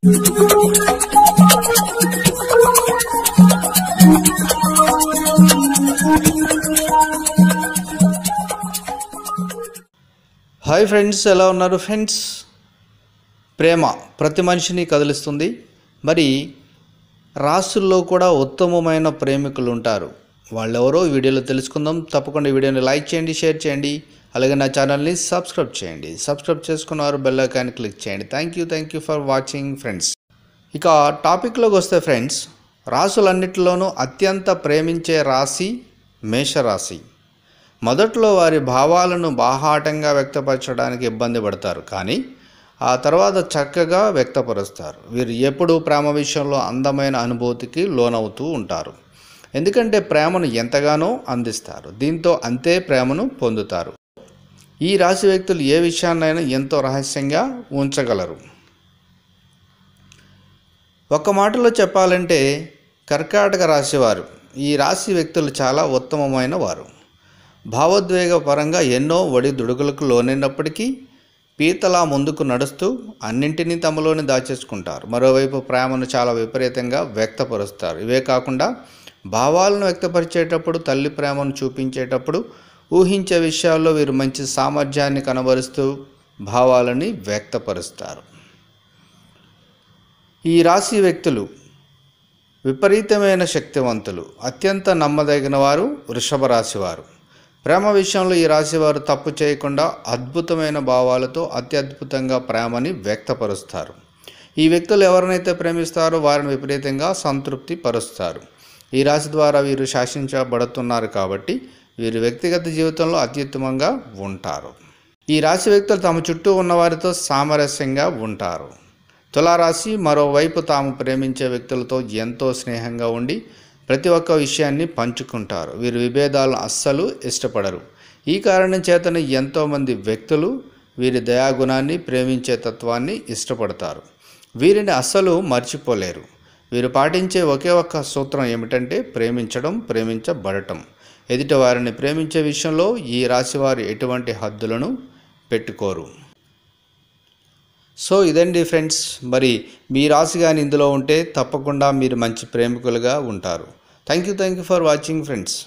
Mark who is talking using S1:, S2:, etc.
S1: Hi friends ఎలా ఉన్నారు friends? ప్రేమ ప్రతి మనిషిని కదిలిస్తుంది. మరి రాసుల్లో కూడా ఉత్తమమైన ప్రేమికులు ఉంటారు వాళ్ళెవరో వీడియోలో తెలుసుకుందాం. తప్పకుండా వీడియోని లైక్ చేయండి షేర్ చేయండి. అలాగే నా ఛానల్ని సబ్స్క్రైబ్ చేయండి. సబ్స్క్రైబ్ చేసుకున్నారు బెల్ ఐకాన్ క్లిక్ చేయండి. Thank you thank you for watching friends. ఇక టాపిక్లోకి వస్తే ఫ్రెండ్స్ రాసులన్నిటిలోనూ అత్యంత ప్రేమించే రాశి మేషరాశి. మొదట్లో వారి భావాలను బాహాటంగా వ్యక్తపరచడానికి ఇబ్బంది పడతారు. కానీ ఆ తర్వాత చక్కగా వ్యక్తపరుస్తారు. వీరు ఎప్పుడూ ప్రేమ విషయంలో అందమైన అనుభూతికి లోనవుతూ ఉంటారు. ఎందుకంటే ప్రేమను ఎంతగానో అందిస్తారు. దీంతో అంతే ప్రేమను పొందుతారు. ఈ రాశి వ్యక్తులు ఏ విషయాన్నైనా ఎంతో రహస్యంగా ఉంచగలరు. ఒక మాటలో చెప్పాలంటే కర్కాటక రాశివారు ఈ రాశి వ్యక్తులు చాలా ఉత్తమమైన వారు. భావోద్వేగ పరంగా ఎన్నో ఒడిదుడుకులకు లోనైనప్పటికీ పీతలా ముందుకు నడుస్తూ అన్నింటినీ తమలోనే దాచేసుకుంటారు. మరోవైపు ప్రేమను చాలా విపరీతంగా వ్యక్తపరుస్తారు. ఇవే కాకుండా భావాలను వ్యక్తపరిచేటప్పుడు తల్లి ప్రేమను చూపించేటప్పుడు ఊహించే విషయాల్లో వీరు మంచి సామర్థ్యాన్ని కనబరుస్తూ భావాలని వ్యక్తపరుస్తారు. ఈ రాశి వ్యక్తులు విపరీతమైన శక్తివంతులు అత్యంత నమ్మదగిన వారు వృషభ రాశివారు. ప్రేమ విషయంలో ఈ రాశివారు తప్పు చేయకుండా అద్భుతమైన భావాలతో అత్యద్భుతంగా ప్రేమని వ్యక్తపరుస్తారు. ఈ వ్యక్తులు ఎవరినైతే ప్రేమిస్తారో వారిని విపరీతంగా సంతృప్తి పరుస్తారు ఈ రాశి ద్వారా వీరు శాసించబడుతున్నారు కాబట్టి వీరు వ్యక్తిగత జీవితంలో అత్యుత్తమంగా ఉంటారు. ఈ రాశి వ్యక్తులు తమ చుట్టూ ఉన్నవారితో సామరస్యంగా ఉంటారు. తులారాశి మరోవైపు తాము ప్రేమించే వ్యక్తులతో ఎంతో స్నేహంగా ఉండి ప్రతి ఒక్క విషయాన్ని పంచుకుంటారు. వీరు విభేదాలను అస్సలు ఇష్టపడరు. ఈ కారణం చేతనే ఎంతోమంది వ్యక్తులు వీరి దయాగుణాన్ని ప్రేమించే తత్వాన్ని ఇష్టపడతారు. వీరిని అస్సలు మర్చిపోలేరు. వీరు పాటించే ఒకే ఒక్క సూత్రం ఏమిటంటే ప్రేమించడం ప్రేమించబడటం. ఎదుటి వారిని ప్రేమించే విషయంలో ఈ రాశివారు ఎటువంటి హద్దులను పెట్టుకోరు. సో ఇదండి ఫ్రెండ్స్. మరి మీ రాశి కానీ ఇందులో ఉంటే తప్పకుండా మీరు మంచి ప్రేమికులుగా ఉంటారు. Thank you thank you for watching friends.